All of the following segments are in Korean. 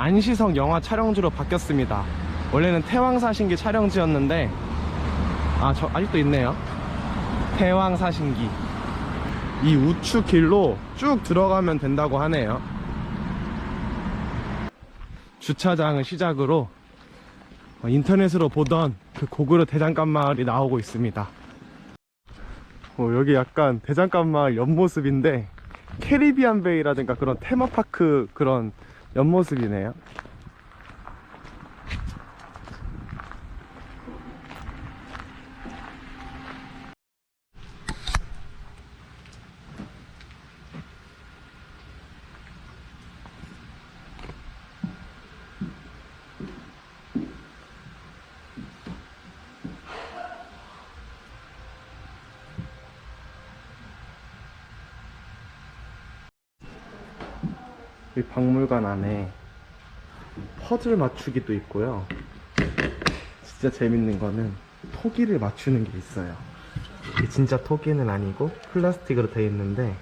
안시성 영화 촬영지로 바뀌었습니다. 원래는 태왕사신기 촬영지였는데 아 저 아직도 있네요. 태왕사신기 이 우측 길로 쭉 들어가면 된다고 하네요. 주차장을 시작으로 어, 인터넷으로 보던 그 고구려 대장간 마을이 나오고 있습니다. 어, 여기 약간 대장간 마을 옆모습인데 캐리비안 베이라든가 그런 테마파크 그런 옆모습이네요. 이 박물관 안에 퍼즐 맞추기도 있고요. 진짜 재밌는 거는 토기를 맞추는 게 있어요. 진짜 토기는 아니고 플라스틱으로 되어 있는데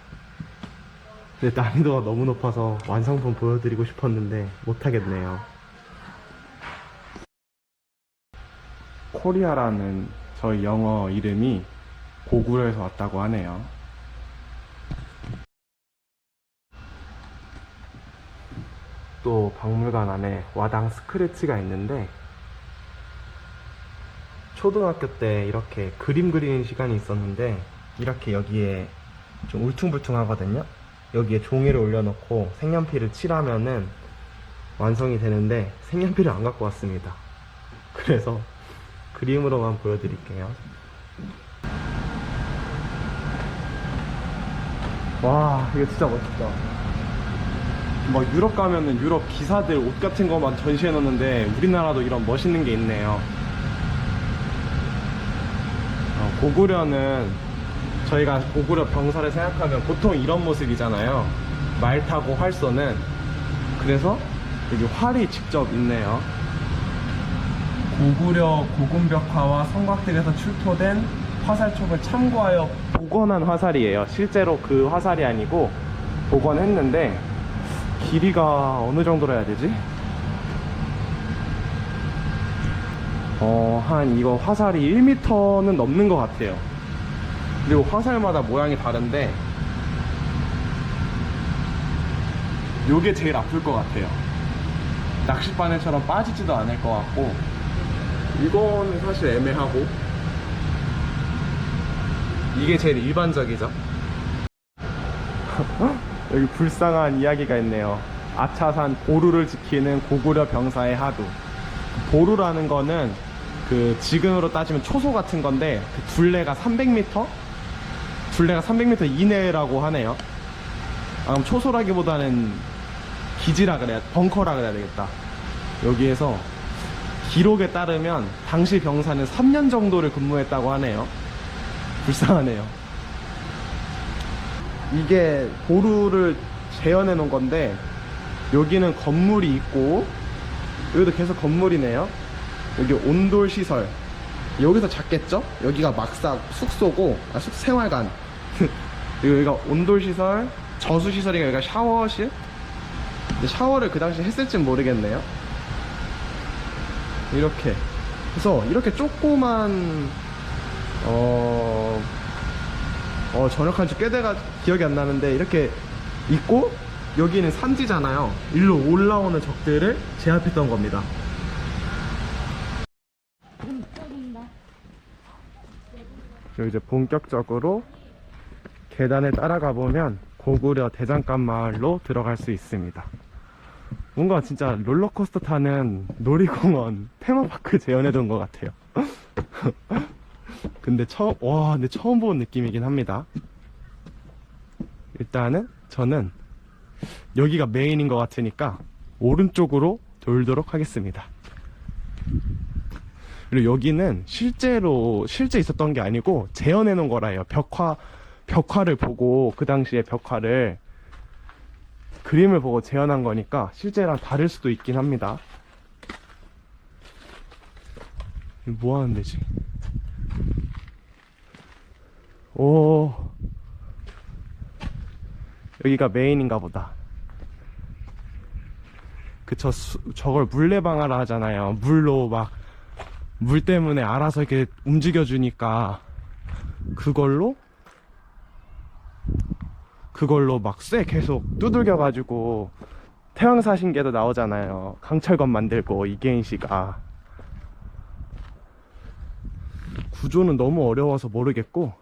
근데 난이도가 너무 높아서 완성품 보여드리고 싶었는데 못하겠네요. 코리아라는 저희 영어 이름이 고구려에서 왔다고 하네요. 또 박물관 안에 와당 스크래치가 있는데 초등학교 때 이렇게 그림 그리는 시간이 있었는데 이렇게 여기에 좀 울퉁불퉁하거든요. 여기에 종이를 올려놓고 색연필을 칠하면은 완성이 되는데 색연필을 안 갖고 왔습니다. 그래서 그림으로만 보여드릴게요. 와 이거 진짜 멋있다 막 유럽 가면은 유럽 기사들 옷 같은 거만 전시해 놓는데 우리나라도 이런 멋있는 게 있네요. 어, 고구려는 저희가 고구려 병사를 생각하면 보통 이런 모습이잖아요. 말 타고 활 쏘는. 그래서 여기 활이 직접 있네요. 고구려 고군벽화와 성곽들에서 출토된 화살촉을 참고하여 복원한 화살이에요. 실제로 그 화살이 아니고 복원했는데 길이가 어느 정도로 해야 되지? 어, 한 이거 화살이 1m는 넘는 것 같아요. 그리고 화살마다 모양이 다른데, 요게 제일 아플 것 같아요. 낚싯바늘처럼 빠지지도 않을 것 같고, 이거는 사실 애매하고, 이게 제일 일반적이죠. 여기 불쌍한 이야기가 있네요. 아차산 보루를 지키는 고구려 병사의 하두. 보루라는 거는 그 지금으로 따지면 초소 같은 건데 그 둘레가 300m? 둘레가 300m 이내라고 하네요. 아, 그럼 초소라기보다는 기지라 그래야 벙커라 그래야 되겠다. 여기에서 기록에 따르면 당시 병사는 3년 정도를 근무했다고 하네요. 불쌍하네요. 이게 보루를 재현해 놓은 건데 여기는 건물이 있고 여기도 계속 건물이네요. 여기 온돌 시설. 여기서 잤겠죠? 여기가 막사 숙소고 아 숙 생활관. 여기가 온돌 시설 저수 시설이가 여기가 샤워실? 샤워를 그 당시 했을진 모르겠네요. 이렇게. 그래서 이렇게 조그만 어 어, 전역한 지 꽤 돼가 기억이 안 나는데 이렇게 있고 여기는 산지잖아요. 일로 올라오는 적들을 제압했던 겁니다. 그리고 이제 본격적으로 계단을 따라가 보면 고구려 대장간 마을로 들어갈 수 있습니다. 뭔가 진짜 롤러코스터 타는 놀이공원 테마파크 재현해둔 것 같아요. 근데 처음 와 근데 처음 본 느낌이긴 합니다. 일단은 저는 여기가 메인인 것 같으니까 오른쪽으로 돌도록 하겠습니다. 그리고 여기는 실제로 실제 있었던 게 아니고 재현해 놓은 거라요. 벽화 벽화를 보고 그 당시에 벽화를 그림을 보고 재현한 거니까 실제랑 다를 수도 있긴 합니다. 뭐 하는 데 지? 오. 여기가 메인인가 보다. 그저 저걸 물레방아라 하잖아요. 물로 막 물 때문에 알아서 이렇게 움직여 주니까 그걸로? 그걸로 막 쇠 계속 두들겨 가지고 태왕사신계도 나오잖아요. 강철검 만들고 이계인 씨가. 구조는 너무 어려워서 모르겠고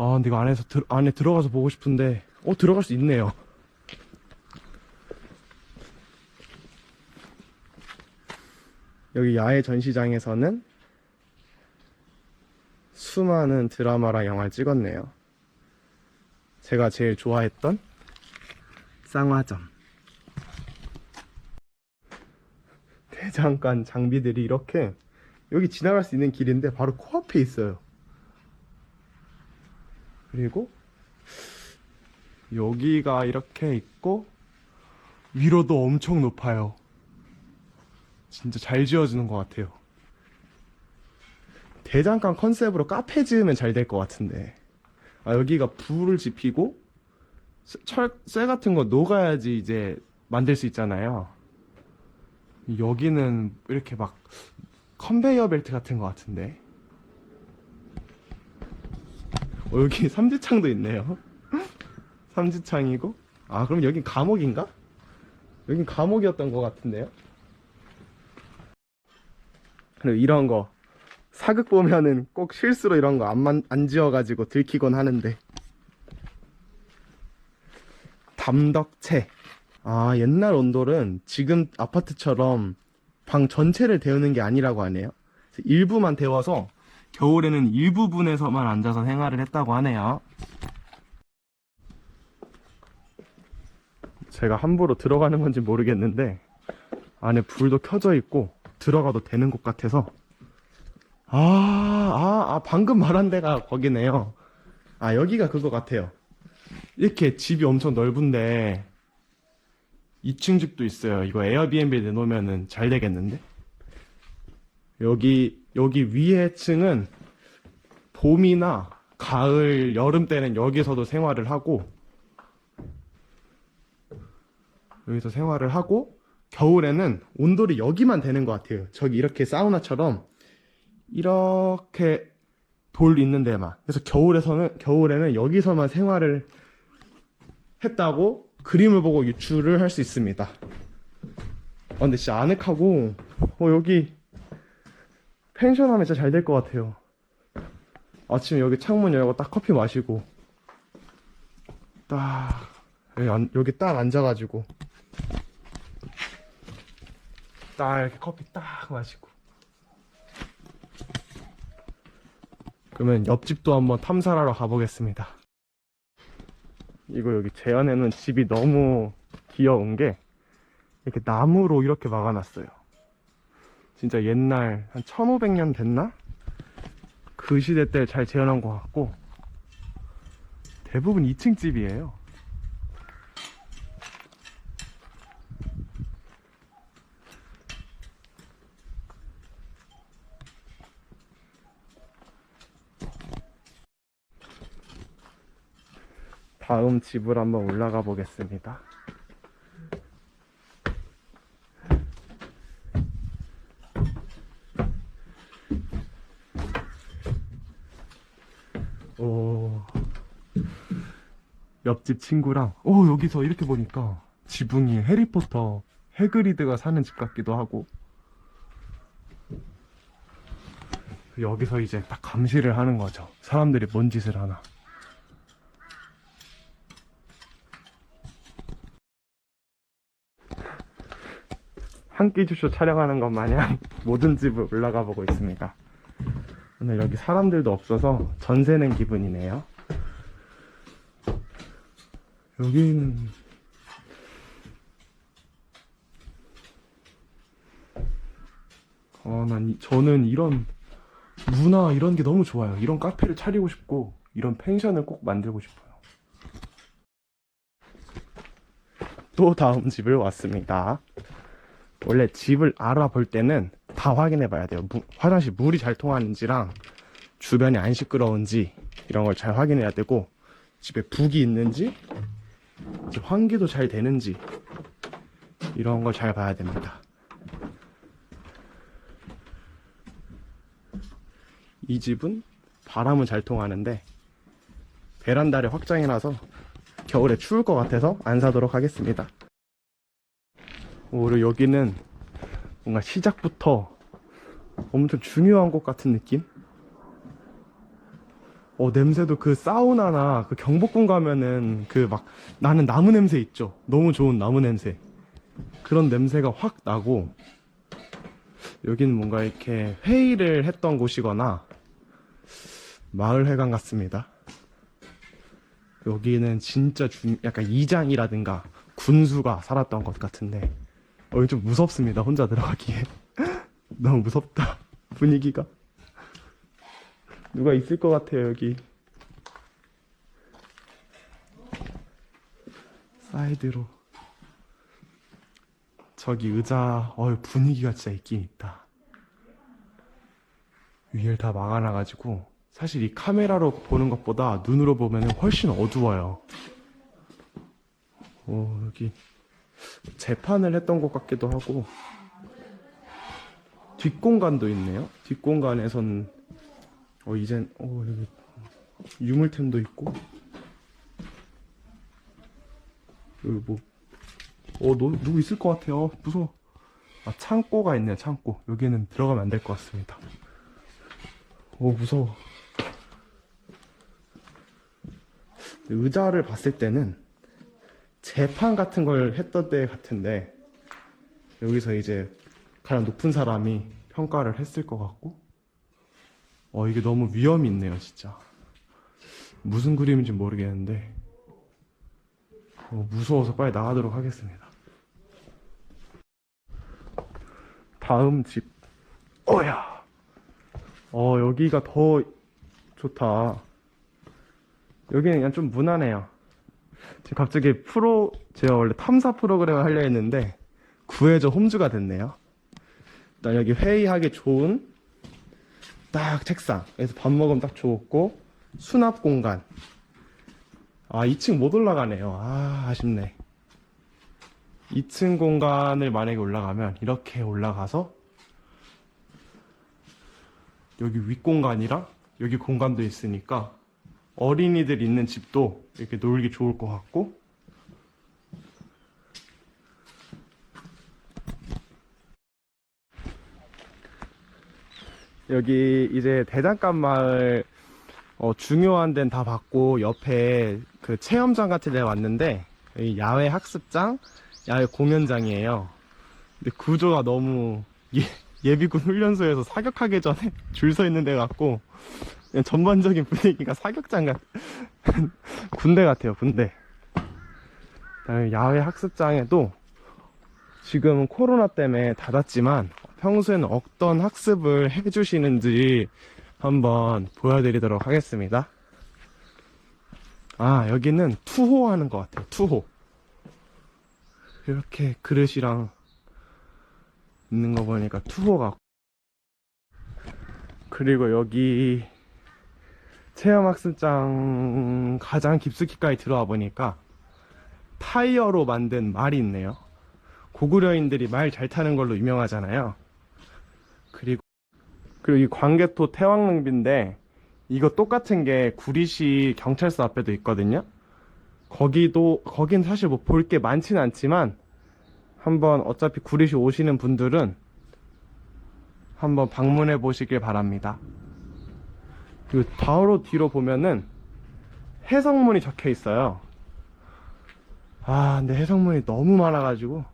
아 근데 이거 안에서 들, 안에 들어가서 보고 싶은데 어 들어갈 수 있네요. 여기 야외 전시장에서는 수많은 드라마랑 영화를 찍었네요. 제가 제일 좋아했던 쌍화점. 대장간 장비들이 이렇게 여기 지나갈 수 있는 길인데 바로 코앞에 있어요. 그리고 여기가 이렇게 있고 위로도 엄청 높아요. 진짜 잘 지어주는 것 같아요. 대장간 컨셉으로 카페 지으면 잘 될 것 같은데. 아, 여기가 불을 지피고 쇠- 철, 쇠 같은 거 녹아야지 이제 만들 수 있잖아요. 여기는 이렇게 막 컨베이어 벨트 같은 것 같은데. 어, 여기 삼지창도 있네요. 삼지창이고. 아, 그럼 여긴 감옥인가? 여긴 감옥이었던 것 같은데요. 그리고 이런 거 사극 보면은 꼭 실수로 이런 거 안 안 지어가지고 들키곤 하는데 담덕채 아 옛날 온돌은 지금 아파트처럼 방 전체를 데우는 게 아니라고 하네요 일부만 데워서 겨울에는 일부분에서만 앉아서 생활을 했다고 하네요 제가 함부로 들어가는 건지 모르겠는데 안에 불도 켜져 있고 들어가도 되는 곳 같아서 아, 아, 아, 방금 말한 데가 거기네요. 아, 여기가 그거 같아요. 이렇게 집이 엄청 넓은데 2층 집도 있어요. 이거 에어비앤비 내놓으면은 잘 되겠는데? 여기, 여기 위에 층은 봄이나 가을, 여름 때는 여기서도 생활을 하고 여기서 생활을 하고 겨울에는 온돌이 여기만 되는 것 같아요. 저기 이렇게 사우나처럼 이렇게 돌 있는 데만. 그래서 겨울에서는 겨울에는 여기서만 생활을 했다고 그림을 보고 유추를 할 수 있습니다. 아, 근데 진짜 아늑하고 어, 여기 펜션 하면 진짜 잘 될 것 같아요. 아침에 여기 창문 열고 딱 커피 마시고 딱 여기, 앉- 여기 딱 앉아가지고 딱 이렇게 커피 딱 마시고 그러면 옆집도 한번 탐사를 하러 가보겠습니다. 이거 여기 재현해놓은 집이 너무 귀여운 게 이렇게 나무로 이렇게 막아놨어요. 진짜 옛날 한 1500년 됐나? 그 시대 때 잘 재현한 것 같고 대부분 2층 집이에요. 다음 집을 한번 올라가 보겠습니다. 오. 옆집 친구랑, 오, 여기서 이렇게 보니까 지붕이 해리포터 해그리드가 사는 집 같기도 하고. 여기서 이제 딱 감시를 하는 거죠. 사람들이 뭔 짓을 하나. 한 끼 주쇼 촬영하는 것 마냥 모든 집을 올라가 보고 있습니다. 오늘 여기 사람들도 없어서 전세 낸 기분이네요. 여기는 어, 난 이- 저는 이런 문화 이런 게 너무 좋아요. 이런 카페를 차리고 싶고 이런 펜션을 꼭 만들고 싶어요. 또 다음 집을 왔습니다. 원래 집을 알아볼 때는 다 확인해 봐야 돼요. 무- 화장실 물이 잘 통하는지랑 주변이 안 시끄러운지 이런 걸 잘 확인해야 되고 집에 북이 있는지 환기도 잘 되는지 이런 걸 잘 봐야 됩니다. 이 집은 바람은 잘 통하는데 베란다를 확장해놔서 겨울에 추울 것 같아서 안 사도록 하겠습니다. 오히려 여기는 뭔가 시작부터 엄청 중요한 곳 같은 느낌? 어, 냄새도 그 사우나나 그 경복궁 가면은 그 막 나는 나무 냄새 있죠? 너무 좋은 나무 냄새. 그런 냄새가 확 나고 여기는 뭔가 이렇게 회의를 했던 곳이거나 마을회관 같습니다. 여기는 진짜 중, 약간 이장이라든가 군수가 살았던 것 같은데 어, 좀 무섭습니다. 혼자 들어가기에. 너무 무섭다. 분위기가. 누가 있을 것 같아요, 여기. 사이드로. 저기 의자, 어 분위기가 진짜 있긴 있다. 위를 다 막아놔가지고, 사실 이 카메라로 보는 것보다 눈으로 보면 훨씬 어두워요. 오, 여기 재판을 했던 것 같기도 하고, 뒷공간도 있네요. 뒷공간에선, 어, 이젠, 어, 여기 유물템도 있고, 여기 뭐, 어, 너, 누구 있을 것 같아요. 무서워. 아, 창고가 있네요, 창고. 여기는 들어가면 안 될 것 같습니다. 오, 무서워. 의자를 봤을 때는 재판 같은 걸 했던 때 같은데, 여기서 이제 가장 높은 사람이 평가를 했을 것 같고, 어, 이게 너무 위험이 있네요, 진짜. 무슨 그림인지 모르겠는데, 어, 무서워서 빨리 나가도록 하겠습니다. 다음 집. 어야. 어, 여기가 더 좋다. 여기는 그냥 좀 무난해요. 지금 갑자기 프로, 제가 원래 탐사 프로그램을 하려 했는데, 구해줘 홈즈가 됐네요. 일단 여기 회의하기 좋은 딱 책상. 그래서 밥 먹으면 딱 좋고, 수납 공간. 아, 2층 못 올라가네요. 아, 아쉽네. 2층 공간을 만약에 올라가면 이렇게 올라가서 여기 윗공간이랑 여기 공간도 있으니까 어린이들 있는 집도 이렇게 놀기 좋을 것 같고 여기 이제 대장간 마을 어, 중요한 데는 다 봤고 옆에 그 체험장 같은 데 왔는데 여기 야외 학습장, 야외 공연장이에요. 근데 구조가 너무 예, 비군 훈련소에서 사격하기 전에 줄 서 있는 데 같고 전반적인 분위기가 사격장 같 군대 같아요 군대. 야외 학습장에도 지금 코로나 때문에 닫았지만 평소에는 어떤 학습을 해주시는지 한번 보여드리도록 하겠습니다. 아, 여기는 투호 하는 것 같아요. 투호. 이렇게 그릇이랑 있는 거 보니까 투호 같고. 그리고 여기 체험학습장 가장 깊숙이까지 들어와 보니까 타이어로 만든 말이 있네요. 고구려인들이 말 잘 타는 걸로 유명하잖아요. 그리고 그리고 이 광개토 태왕릉비인데 이거 똑같은 게 구리시 경찰서 앞에도 있거든요. 거기도 거긴 사실 뭐 볼 게 많진 않지만 한번 어차피 구리시 오시는 분들은 한번 방문해 보시길 바랍니다. 그리고 바로 뒤로 보면은 해성문이 적혀 있어요. 아, 근데 해성문이 너무 많아가지고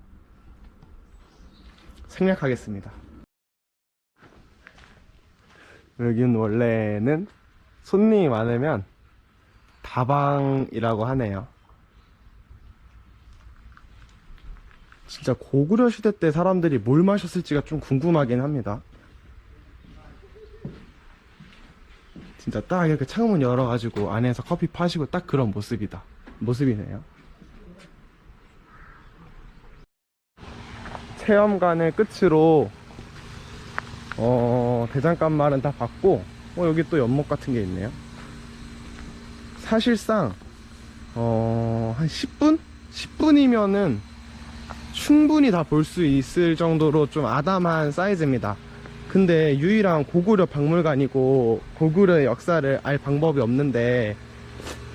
생략하겠습니다. 여기는 원래는 손님이 많으면 다방이라고 하네요. 진짜 고구려 시대 때 사람들이 뭘 마셨을지가 좀 궁금하긴 합니다. 진짜 딱 이렇게 창문 열어가지고 안에서 커피 파시고 딱 그런 모습이다. 모습이네요. 체험관을 끝으로 어, 대장간 말은 다 봤고, 어, 여기 또 연못 같은 게 있네요. 사실상, 어, 한 10분? 10분이면은 충분히 다 볼 수 있을 정도로 좀 아담한 사이즈입니다. 근데 유일한 고구려 박물관이고 고구려의 역사를 알 방법이 없는데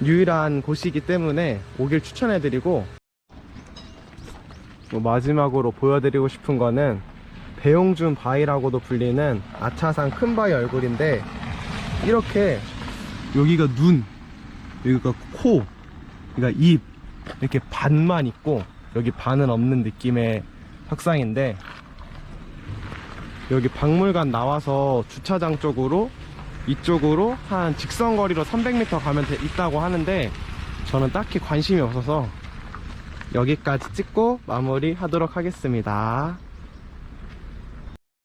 유일한 곳이기 때문에 오길 추천해드리고 뭐 마지막으로 보여드리고 싶은 거는 배용준 바위라고도 불리는 아차산 큰 바위 얼굴인데 이렇게 여기가 눈 여기가 코 여기가 입 이렇게 반만 있고 여기 반은 없는 느낌의 석상인데 여기 박물관 나와서 주차장 쪽으로 이쪽으로 한 직선 거리로 300m 가면 돼- 있다고 하는데 저는 딱히 관심이 없어서 여기까지 찍고 마무리 하도록 하겠습니다.